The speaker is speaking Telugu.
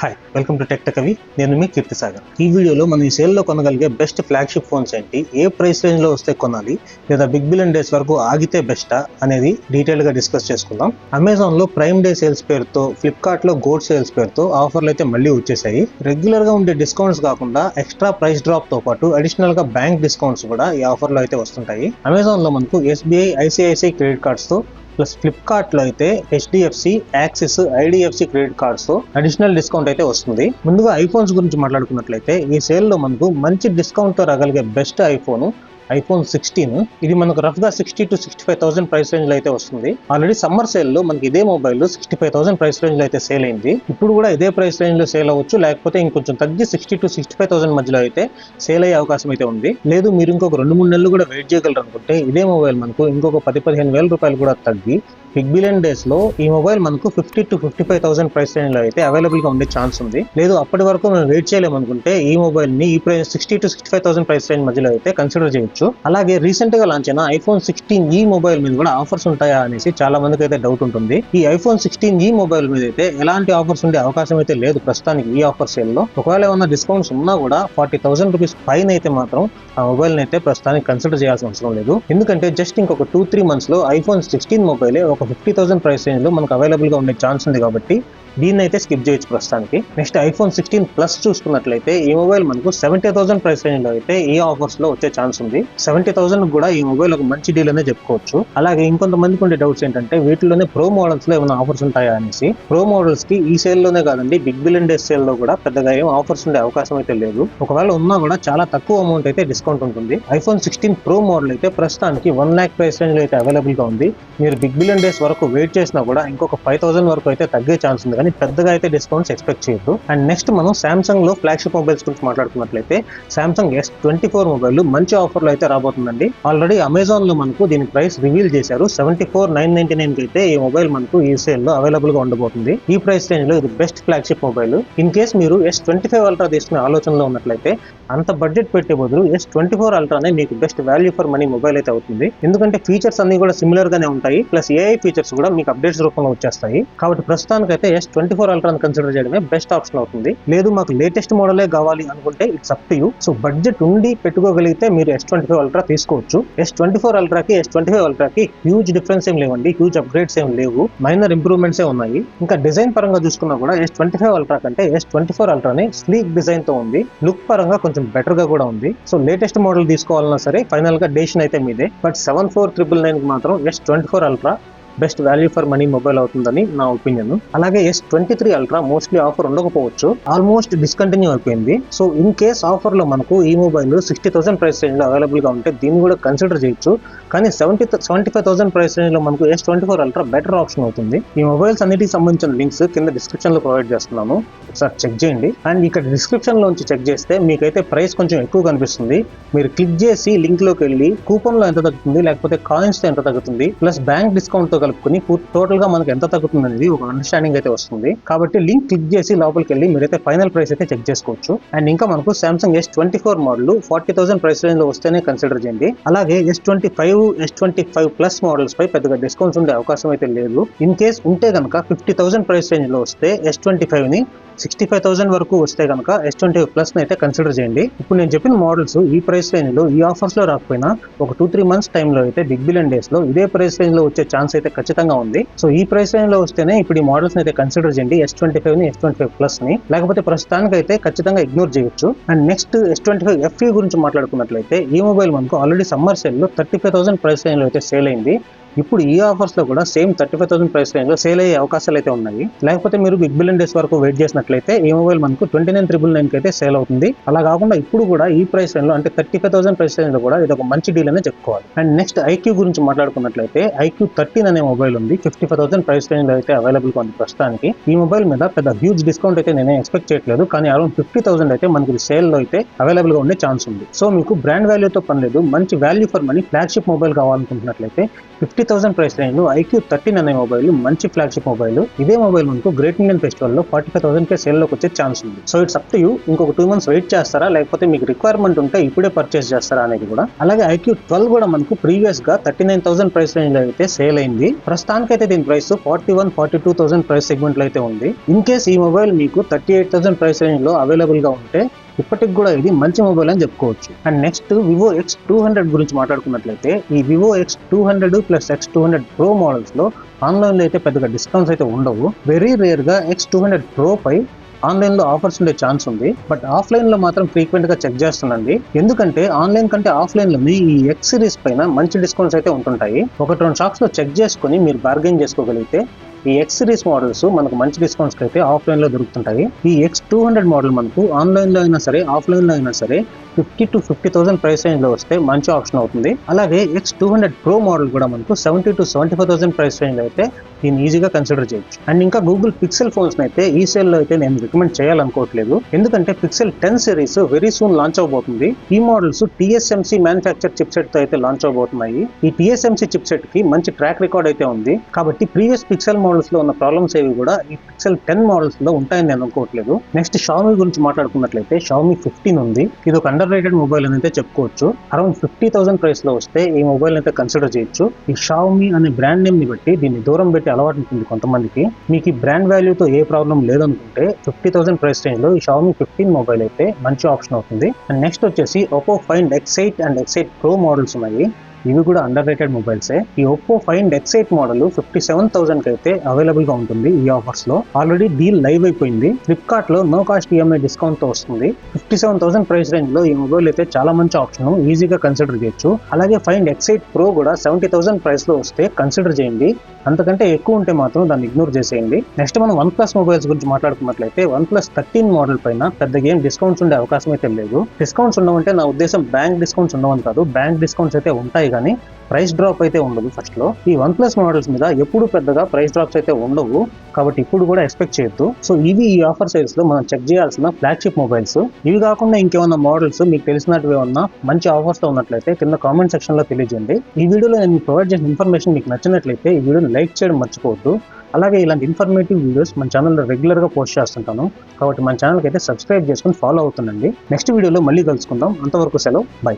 హాయ్ వెల్కమ్ టు టెక్ కవి నేను మీ కీర్తి సాగర్. ఈ వీడియోలో మనం ఈ సేల్లో కొనగలిగే బెస్ట్ ఫ్లాగ్షిప్ ఫోన్స్ ఏంటి ఏ ప్రైస్ రేంజ్లో వస్తే కొనాలి లేదా బిగ్ బిలియన్ డేస్ వరకు ఆగితే బెస్టా అనేది డీటెయిల్గా డిస్కస్ చేసుకుందాం. అమెజాన్లో ప్రైమ్ డే సేల్స్ పేరుతో ఫ్లిప్కార్ట్లో గోడ్ గోల్డ్ సేల్స్ పేరుతో ఆఫర్లు అయితే మళ్ళీ వచ్చేసాయి. రెగ్యులర్గా ఉండే డిస్కౌంట్స్ కాకుండా ఎక్స్ట్రా ప్రైస్ డ్రాప్తో పాటు అడిషనల్గా బ్యాంక్ డిస్కౌంట్స్ కూడా ఈ ఆఫర్లో అయితే వస్తుంటాయి. అమెజాన్లో మనకు ఎస్బీఐ ఐసిఐసిఐ క్రెడిట్ కార్డ్స్తో ప్లస్ ఫ్లిప్కార్ట్లో అయితే HDFC Axis IDFC credit cards additional discount అయితే వస్తుంది. ముందుగా ఐఫోన్స్ గురించి మాట్లాడుకున్నట్లయితే ఈ సేల్లో మనకు మంచి డిస్కౌంట్తో రాగలిగే బెస్ట్ ఐఫోన్ ఐఫోన్ సిక్స్టీన్. ఇది మనకు రఫ్గా sixty two sixty five thousand price రేంజ్లో అయితే వస్తుంది. ఆల్రెడీ సమ్మర్ సేల్లో మనకి ఇదే mobile sixty five thousand price రేంజ్లో అయితే సేల్ అయింది. ఇప్పుడు కూడా ఇదే ప్రైస్ రేంజ్లో సేల్ అవ్వచ్చు. లేకపోతే ఇంకొంచెం తగ్గి sixty to sixty five thousand మధ్యలో అయితే సేల్ అయ్యే అవకాశం అయితే ఉంది. లేదు మీరు ఇంకొక రెండు మూడు నెలలు కూడా వెయిట్ చేయగలరు అనుకుంటే ఇదే మొబైల్ మనకు ఇంకొక పది పదిహేను వేల రూపాయలు కూడా తగ్గి బిగ్ బిలియన్ డేస్లో ఈ మొబైల్ మనకు fifty to fifty five thousand price రేంజ్లో అయితే అవైలబుల్గా ఉండే ఛాన్స్ ఉంది. లేదు అప్పటి వరకు మనం వెయిట్ చేయలేము అనుకుంటే ఈ మొబైల్ని ఈ price sixty to sixty five thousand price range మధ్యలో అయితే కన్సిడర్ చేయొచ్చు. అలాగే రీసెంట్గా లాంచ్ అయిన ఐఫోన్ సిక్స్టీన్ ఈ మొబైల్ మీద కూడా ఆఫర్స్ ఉంటాయా అనేసి చాలా మందికి అయితే డౌట్ ఉంటుంది. ఈ ఐఫోన్ సిక్స్టీన్ ఈ మొబైల్ మీద అయితే ఎలాంటి ఆఫర్స్ ఉండే అవకాశం అయితే లేదు ప్రస్తుతానికి ఈ ఆఫర్ సేల్లో. ఒకవేళ ఏమన్నా డిస్కౌంట్స్ ఉన్నా కూడా ఫార్టీ థౌసండ్ రూపీస్ పైన అయితే మాత్రం ఆ మొబైల్ అయితే ప్రస్తుతానికి కన్సిడర్ చేయాల్సిన అవసరం లేదు. ఎందుకంటే జస్ట్ ఇంకొక టూ త్రీ మంత్స్లో ఐఫోన్ సిక్స్టీన్ మొబైల్ ఒక ఫిఫ్టీ థౌసండ్ ప్రైస్ రేంజ్లో మనకు అవైలబుల్గా ఉండే ఛాన్స్ ఉంది కాబట్టి దీన్ని అయితే స్కిప్ చేయొచ్చు ప్రస్తుతానికి. నెక్స్ట్ ఐఫోన్ సిక్స్టీన్ ప్లస్ చూసుకున్నట్లయితే ఈ మొబైల్ మనకు సెవెంటీ థౌసండ్ ప్రైస్ రేంజ్లో అయితే ఈ ఆఫర్స్లో వచ్చే ఛాన్స్ ఉంది. సెవెంటీ థౌసండ్ కూడా ఈ మొబైల్ ఒక మంచి డీల్ అనే చెప్పుకోవచ్చు. అలాగే ఇంకొంతమందికి ఉండే డౌట్స్ ఏంటంటే వీటిలోనే ప్రో మోడల్స్లో ఏమైనా ఆఫర్స్ ఉంటాయా అనేసి. ప్రో మోడల్స్కి ఈ సేల్లోనే కాదండి బిగ్ బిలియన్ డేస్ సేల్లో కూడా పెద్దగా ఏం ఆఫర్స్ ఉండే అవకాశం అయితే లేదు. ఒకవేళ ఉన్నా కూడా చాలా తక్కువ అమౌంట్ అయితే డిస్కౌంట్ ఉంటుంది. ఐఫోన్ సిక్స్టీన్ ప్రో మోడల్ అయితే ప్రస్తుతానికి వన్ ల్యాక్ ప్రైస్ రేంజ్లో అయితే అవైలబుల్గా ఉంది. మీరు బిగ్ బిలియన్ డేస్ వరకు వెయిట్ చేసినా కూడా ఇంకొక ఫైవ్ థౌసండ్ వరకు అయితే తగ్గే ఛాన్స్ ఉంది. కానీ పెద్దగా అయితే డిస్కౌంట్స్ ఎక్స్పెక్ట్ చేయొద్దు. అండ్ నెక్స్ట్ మనం సామ్సంగ్లో ఫ్లాగ్షిప్ మొబైల్స్ గురించి మాట్లాడుకున్నట్లయితే Samsung S twenty four mobile మంచి ఆఫర్లో అయితే రాబోతుందండి. ఆల్రెడీ అమెజాన్లో మనకు దీని ప్రైస్ రివీల్ చేశారు. Seventy four nine ninety nine అయితే ఈ మొబైల్ మనకు ఈ సేల్లో అవైలబుల్గా ఉండబోతుంది. ఈ ప్రైస్ రేంజ్లో ఇది best flagship mobile in case మీరు ఎస్ ట్వంటీ ఫైవ్ అల్ట్రా తీసుకునే ఆలోచనలో ఉన్నట్లయితే అంత బడ్జెట్ పెట్టే బదులు ఎస్ ట్వంటీ ఫోర్ అల్ట్రానే మీకు best value for money mobile అయితే అవుతుంది. ఎందుకంటే ఫీచర్స్ అన్ని కూడా సిమిలర్ గానే ఉంటాయి. ప్లస్ ఏఐ ఫీచర్స్ కూడా మీకు అప్డేట్స్ రూపంలో వచ్చేస్తాయి. కాబట్టి ప్రస్తుతానికైతే ఎస్ ట్వంటీ ఫోర్ అల్ట్రాని కన్సిడర్ చేయడమే బెస్ట్ ఆప్షన్ అవుతుంది. లేదు మాకు లేటెస్ట్ మోడలే కావాలి అనుకుంటే it's up to you so budget ఉండి పెట్టుకోగలిగితే మీరు ఎస్ ట్వంటీ ఫైవ్ అల్ట్రా తీసుకోవచ్చు. ఎస్ ట్వంటీ ఫోర్ అల్ట్రాకి ఎస్ ట్వంటీ ఫైవ్ అల్ట్రాకి హ్యూజ్ డిఫరెన్స్ ఏం లేవండి. హ్యూజ్ అప్గ్రేడ్స్ ఏం లేవు. మైనర్ ఇంప్రూవ్మెంట్స్ ఏ ఉన్నాయి. ఇంకా డిజైన్ పరంగా చూసుకున్నా కూడా ఎస్ ట్వంటీ ఫైవ్ అల్ట్రా కంటే ఎస్ ట్వంటీ ఫోర్ అల్ట్రానే స్లీక్ డిజైన్తో ఉంది. లుక్ పరంగా కొంచెం బెటర్గా కూడా ఉంది. సో లేటెస్ట్ మోడల్ తీసుకోవాలన్నా సరే ఫైనల్గా డెసిషన్ అయితే మీదే. బట్ సెవెన్ ఫోర్ ట్రిపుల్ నైన్కి మాత్రం S twenty four ultra best value for money mobile అవుతుందని నా ఒపీనియన్. అలాగే S twenty three ultra mostly offer ఉండకపోవచ్చు. ఆల్మోస్ట్ డిస్కంటిన్యూ అయిపోయింది. సో ఇన్ కేస్ ఆఫర్లో మనకు ఈ మొబైల్ సిక్స్టీ థౌసండ్ ప్రైస్ రేంజ్లో అవైలబుల్గా ఉంటే దీన్ని కూడా కన్సిడర్ చేయొచ్చు. కానీ seventy seventy five thousand price రేంజ్లో మనకు S twenty four ultra better option అవుతుంది. ఈ మొబైల్స్ అన్నిటికి సంబంధించిన లింక్స్ కింద డిస్క్రిప్షన్లో ప్రొవైడ్ చేస్తున్నాను. ఒకసారి చెక్ చేయండి. అండ్ ఇక్కడ డిస్క్రిప్షన్ లోంచి చెక్ చేస్తే మీకైతే ప్రైస్ కొంచెం ఎక్కువ కనిపిస్తుంది. మీరు క్లిక్ చేసి లింక్లోకి వెళ్ళి కూపన్లో ఎంత తగ్గుతుంది లేకపోతే కాయిన్స్తో ఎంత తగ్గుతుంది ప్లస్ బ్యాంక్ డిస్కౌంట్తో కలుపుకుని టోటల్గా మనకు ఎంత తగ్గుతుంది అనేది ఒక అండర్స్టాండింగ్ అయితే వస్తుంది. కాబట్టి లింక్ క్లిక్ చేసి లోపలికి వెళ్ళి మీరైతే ఫైనల్ ప్రైస్ అయితే చెక్ చేసుకోవచ్చు. అండ్ ఇంకా మనకు Samsung S twenty four model forty thousand price రేంజ్లో వస్తేనే కన్సిడర్ చేయండి. అలాగే S twenty five S twenty five plus models పై పెద్దగా డిస్కౌంట్స్ ఉండే అవకాశం అయితే లేదు. ఇన్ కేస్ ఉంటే కనుక ఫిఫ్టీ థౌసండ్ ప్రైస్ రేంజ్లో వస్తే ఎస్ ట్వంటీ ఫైవ్ని సిక్స్టీ ఫైవ్ థౌసండ్ వరకు వస్తే కనుక ఎస్ ట్వంటీ ప్లస్ అయితే కన్సిడర్ చేయండి. ఇప్పుడు నేను చెప్పిన మోడల్స్ ఈ ప్రైస్ రేంజ్లో ఈ ఆఫర్స్లో రాకపోయినా ఒక టూ త్రీ మంత్స్ టైంలో అయితే బిగ్ బిలియన్ డేస్లో ఇదే ప్రైస్ రేంజ్లో వచ్చే ఛాన్స్ అయితే ఖచ్చితంగా ఉంది. సో ఈ ప్రైస్ రేంజ్లో వస్తేనే ఇప్పుడు ఈ మోడల్స్ అయితే కన్సిడర్ చేయండి. ఎస్ ట్వంటీ ఫైవ్ని ఎస్ ట్వంటీ ఫైవ్ ప్లస్ని. లేకపోతే ప్రస్తుతానికి అయితే ఖచ్చితంగా ఇగ్నోర్ చేయొచ్చు. And next S twenty five FE గురించి మాట్లాడుకున్నట్లయితే ఈ మొబైల్ మనకు ఆల్రెడీ సమ్మర్ సేల్లో థర్టీ ఫైవ్ థౌసండ్ ప్రైస్ రేంజ్లో అయితే సేల్ అయింది. ఇప్పుడు ఈ ఆఫర్స్లో కూడా same thirty five thousand price రేంజ్లో సేల్ అయ్యే అవకాశాలు అయితే ఉన్నాయి. లేకపోతే మీరు బిగ్ బిలియన్ డేస్ వరకు వెయిట్ చేసినట్లయితే ఈ మొబైల్ మనకు ట్వంటీ నైన్ త్రిబుల్ నైన్ అయితే సేల్ అవుతుంది. అలా కాకుండా ఇప్పుడు కూడా ఈ ప్రైస్ రేంజ్లో అంటే థర్టీ ఫైవ్ థౌసండ్ ప్రైస్ రేంజ్లో కూడా ఇది ఒక మంచి డీల్ అనే చెప్పుకోవాలి. అండ్ నెక్స్ట్ ఐక్యూ గురించి మాట్లాడుకున్నట్లయితే ఐక్యూ థర్టీన్ అనే మొబైల్ ఉంది. ఫిఫ్టీ ఫైవ్ థౌసండ్ ప్రైస్ రేంజ్లో అయితే అవైలబుల్గా ఉంది ప్రస్తుతానికి. ఈ మొబైల్ మీద పెద్ద హ్యూజ్ డిస్కౌంట్ అయితే నేను ఎక్స్పెక్ట్ చేయట్లేదు. కానీ అరౌండ్ ఫిఫ్టీ థౌసండ్ అయితే మనకి సేల్లో అయితే అవైలబుల్గా ఉండే ఛాన్స్ ఉంది. సో మీకు బ్రాండ్ వాల్యూతో పని లేదు. మంచి value for money flagship mobile కావాలనుకుంటున్నట్లయితే fifty thousand price రేంజ్లో ఐక్యూ థర్టీన్ అనే మొబైల్ మంచి ఫ్లాగ్షిప్ మొబైల్. ఇదే మొబైల్ మనకు గ్రేట్ ఇండియన్ ఫెస్టివల్లో ఫార్టీ ఫైవ్ థౌసండ్ కే సేల్లోకి వచ్చే ఛాన్స్ ఉంది. So it's up to you. ఇంకొక టూ మంత్స్ వెయిట్ చేస్తారా? లేకపోతే మీకు రిక్వైర్మెంట్ ఉంటే ఇప్పుడే పర్చేస్ చేస్తారా అనేది కూడా. అలాగే ఐక్యూ ట్వెల్వ్ కూడా మనకు ప్రీవియస్గా థర్టీ నైన్ థౌసండ్ ప్రైస్ రేంజ్లో అయితే సేల్ అయింది. ప్రస్తుతానికైతే దీని price forty one forty two thousand price సెగ్మెంట్లో అయితే ఉంది. ఇన్ కేస్ ఈ మొబైల్ మీకు థర్టీ ఎయిట్ థౌసండ్ ప్రైస్ రేంజ్లో అవైలబుల్గా ఉంటే ఇప్పటికి కూడా ఇది మంచి మొబైల్ అని చెప్పుకోవచ్చు. And next vivo X two hundred గురించి మాట్లాడుకున్నట్లయితే ఈ vivo X two hundred plus X two hundred pro మోడల్స్లో ఆన్లైన్లో అయితే పెద్దగా డిస్కౌంట్స్ అయితే ఉండవు. వెరీ రేర్గా ఎక్స్ టూ హండ్రెడ్ ప్రో పై ఆన్లైన్లో ఆఫర్స్ ఉండే ఛాన్స్ ఉంది. బట్ ఆఫ్లైన్లో మాత్రం ఫ్రీక్వెంట్గా చెక్ చేస్తుండండి ఎందుకంటే ఆన్లైన్ కంటే ఆఫ్లైన్ మీ ఈ ఎక్స్ సిరీస్ పైన మంచి డిస్కౌంట్స్ అయితే ఉంటుంటాయి. ఒకటి రెండు షాప్స్లో చెక్ చేసుకుని మీరు బార్గెన్ చేసుకోగలిగితే ఈ ఎక్స్ సిరీస్ మోడల్స్ మనకు మంచి డిస్కౌంట్స్ అయితే ఆఫ్లైన్లో దొరుకుతుంటాయి. ఈ ఎక్స్ టూ హండ్రెడ్ మోడల్ మనకు ఆన్లైన్లో అయినా సరే ఆఫ్లైన్లో అయినా సరే fifty to fifty thousand price రేంజ్లో వస్తే మంచి ఆప్షన్ అవుతుంది. అలాగే X two hundred pro model కూడా మనకు seventy to seventy five thousand price range అయితే దీన్ని ఈజీగా కన్సిడర్ చేయొచ్చు. అండ్ ఇంకా గూగుల్ పిక్సెల్ ఫోన్స్ అయితే ఈ సేల్లో అయితే నేను రికమెండ్ చేయాలనుకోవట్లేదు. ఎందుకంటే Pixel ten series very soon launch అవబోతుంది. ఈ మోడల్స్ టీఎస్ఎంసీ మ్యానుఫాక్చర్ చిప్ సెట్తో అయితే లాంచ్ అవబోతున్నాయి. ఈ టీఎస్ఎంసీ చిప్ సెట్కి మంచి ట్రాక్ రికార్డ్ అయితే ఉంది. కాబట్టి ప్రీవియస్ పిక్సెల్ మోడల్స్లో ఉన్న ప్రాబ్లమ్స్ ఏవి కూడా ఈ పిక్సెల్ టెన్ మోడల్స్లో ఉంటాయని నేను అనుకోవట్లేదు. నెక్స్ట్ షామీ గురించి మాట్లాడుకున్నట్లయితే షామీ ఫిఫ్టీన్ ఉంది. ఇది ఒక అండర్ రేటెడ్ మొబైల్ అని అయితే చెప్పుకోవచ్చు. అరౌండ్ ఫిఫ్టీ థౌసండ్ ప్రైస్లో వస్తే ఈ మొబైల్ అయితే కన్సిడర్ చేయొచ్చు. ఈ షామీ అనే బ్రాండ్ నేమ్ని బట్టి దీన్ని దూరం పెట్టి అలవాటు ఉంటుంది కొంతమందికి. మీకు ఈ బ్రాండ్ వాల్యూతో ఏ ప్రాబ్లం లేదనుకుంటే ఫిఫ్టీ థౌసండ్ ప్రైస్ రేంజ్లో ఈ షామీ ఫిఫ్టీన్ మొబైల్ అయితే మంచి ఆప్షన్ అవుతుంది. అండ్ నెక్స్ట్ వచ్చేసి Oppo Find X eight and X eight pro models ఉన్నాయి. ఇవి కూడా అండర్ రేటెడ్ మొబైల్సే ఈ Oppo Find X eight model fifty seven థౌసండ్కి అయితే అవైలబుల్గా ఉంటుంది ఈ ఆఫర్స్లో. ఆల్రెడీ డీల్ లైవ్ అయిపోయింది. ఫ్లిప్కార్ట్లో నో కాస్ట్ ఈఎంఐ డిస్కౌంట్తో వస్తుంది. ఫిఫ్టీ సెవెన్ థౌసండ్ ప్రైస్ రేంజ్లో ఈ మొబైల్ అయితే చాలా మంచి ఆప్షన్ ఈజీగా కన్సిడర్ చేయొచ్చు. అలాగే ఫైండ్ ఎక్స్ ఎయిట్ ప్రో కూడా సెవెంటీ థౌసండ్ ప్రైస్లో వస్తే కన్సిడర్ చేయండి. అంతకంటే ఎక్కువ ఉంటే మాత్రం దాన్ని ఇగ్నోర్ చేసేయండి. నెక్స్ట్ మనం వన్ ప్లస్ మొబైల్స్ గురించి మాట్లాడుకున్నట్లయితే వన్ ప్లస్ థర్టీన్ మోడల్ పైన పెద్ద ఏం డిస్కౌంట్స్ ఉండే అవకాశం అయితే లేదు. డిస్కౌంట్స్ ఉండవంటే నా ఉద్దేశం బ్యాంక్ డిస్కౌంట్స్ ఉండవని కాదు. బ్యాంక్ డిస్కౌంట్స్ అయితే ఉంటాయి కానీ ప్రైస్ డ్రాప్ అయితే ఉండదు ఫస్ట్లో. ఈ వన్ ప్లస్ మోడల్స్ మీద ఎప్పుడు పెద్దగా ప్రైస్ డ్రాప్స్ అయితే ఉండవు. కాబట్టి ఇప్పుడు కూడా ఎక్స్పెక్ట్ చేయొద్దు. సో ఇవి ఈ ఆఫర్ సైల్స్లో మనం చెక్ చేయాల్సిన ఫ్లాగ్షిప్ మొబైల్స్ ఇవి కాకుండా ఇంకేమన్నా మోడల్స్ మీకు తెలిసినట్టు ఏమన్నా మంచి ఆఫర్స్తో ఉన్నట్లయితే కింద కామెంట్ సెక్షన్లో తెలియజేయండి. ఈ వీడియోలో నేను ప్రొవైడ్ చేసిన ఇన్ఫర్మేషన్ మీకు నచ్చినట్లయితే ఈ వీడియోని లైక్ చేయడం మర్చిపోవద్దు. అలాగే ఇలాంటి ఇన్ఫర్మేటివ్ వీడియోస్ మన ఛానల్లో రెగ్యులర్గా పోస్ట్ చేస్తుంటాను. కాబట్టి మన ఛానల్కి అయితే సబ్స్క్రైబ్ చేసుకొని ఫాలో అవుతుండండి. నెక్స్ట్ వీడియోలో మళ్ళీ కలుసుకుందాం. అంతవరకు సెలవు. బై